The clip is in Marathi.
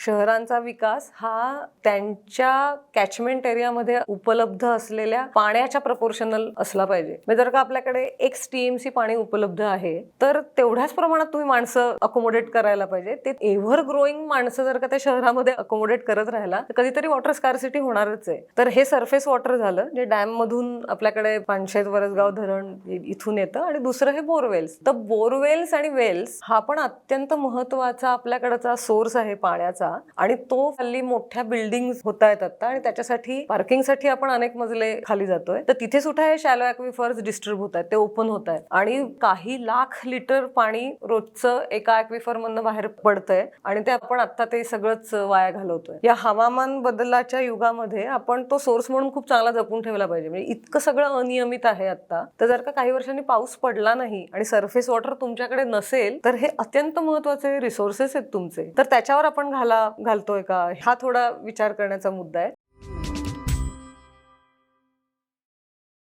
शहरांचा विकास हा त्यांच्या कॅचमेंट एरियामध्ये उपलब्ध असलेल्या पाण्याच्या प्रपोर्शनल असला पाहिजे. म्हणजे जर का आपल्याकडे एक टीएमसी पाणी उपलब्ध आहे तर तेवढ्याच प्रमाणात तुम्ही माणसं अकोमोडेट करायला पाहिजे. ते एव्हर ग्रोईंग माणसं जर का त्या शहरामध्ये अकोमोडेट करत राहिला तर कधीतरी वॉटर स्कारसिटी होणारच आहे. तर हे सरफेस वॉटर झालं जे डॅम मधून आपल्याकडे पानशेत वरसगाव धरण इथून येतं आणि दुसरं हे बोरवेल्स तर बोरवेल्स आणि वेल्स हा पण अत्यंत महत्त्वाचा आपल्याकडचा सोर्स आहे पाण्याचा. आणि तो हल्ली मोठ्या बिल्डिंग होत आहेत आता आणि त्याच्यासाठी पार्किंगसाठी आपण अनेक मजले खाली जातोय. तर तिथे सुद्धा हे शॅलो ऍक्विफर्स डिस्टर्ब होत आहेत ते ओपन होत आहेत. आणि काही लाख लिटर पाणी रोजचं एका ॲक्विफर मधनं बाहेर पडतंय आणि ते आपण आता ते सगळंच वाया घालवतोय. या हवामान बदलाच्या युगामध्ये आपण तो सोर्स म्हणून खूप चांगला जपून ठेवला पाहिजे. म्हणजे इतकं सगळं अनियमित आहे आता तर जर का काही वर्षांनी पाऊस पडला नाही आणि सरफेस वॉटर तुमच्याकडे नसेल तर हे अत्यंत महत्त्वाचे रिसोर्सेस आहेत तुमचे. तर त्याच्यावर आपण घाला घालतोय का? हा थोडा विचार करण्याचा मुद्दा आहे.